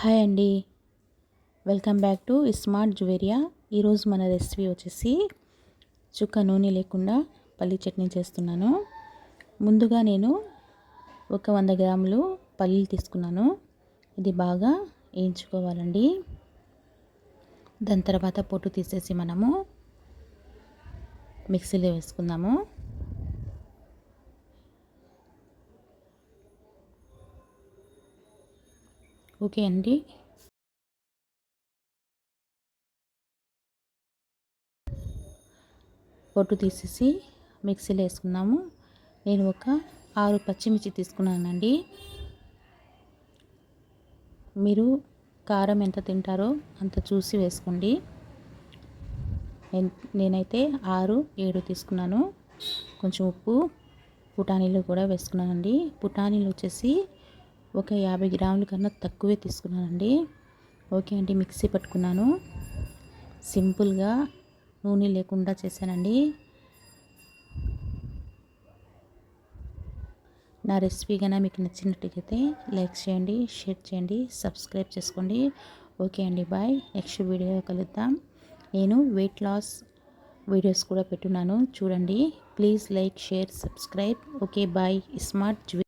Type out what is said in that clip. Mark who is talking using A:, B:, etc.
A: Hi అండి. Welcome back to smart Juveria ఈరోజు మన రెసిపీ వచ్చేసి చుక్క నూనె లేకుండా పల్లి చట్నీ చేస్తున్నాను. ముందుగా నేను ఒక వంద గ్రాములు పల్లీలు తీసుకున్నాను. ఇది బాగా వేయించుకోవాలండి. దాని తర్వాత పొట్టు తీసేసి మనము మిక్సీలో వేసుకుందాము. ఓకే అండి. పొట్టు తీసేసి మిక్సీలో వేసుకున్నాము. నేను ఒక ఆరు పచ్చిమిర్చి తీసుకున్నానండి. మీరు కారం ఎంత తింటారో అంత చూసి వేసుకోండి. నేనైతే ఆరు ఏడు తీసుకున్నాను. కొంచెం ఉప్పు పుటానీలు కూడా వేసుకున్నానండి. పుటానీలు వచ్చేసి ఒక యాభై గ్రాముల కన్నా తక్కువే తీసుకున్నానండి. ఓకే అండి మిక్సీ పట్టుకున్నాను. సింపుల్గా నూనె లేకుండా చేశానండి. నా రెసిపీ కన్నా మీకు నచ్చినట్టయితే లైక్ చేయండి షేర్ చేయండి సబ్స్క్రైబ్ చేసుకోండి. ఓకే అండి బాయ్. నెక్స్ట్ వీడియో కలుద్దాం. నేను వెయిట్ లాస్ వీడియోస్ కూడా పెట్టున్నాను. చూడండి please like share subscribe. Okay bye. Smart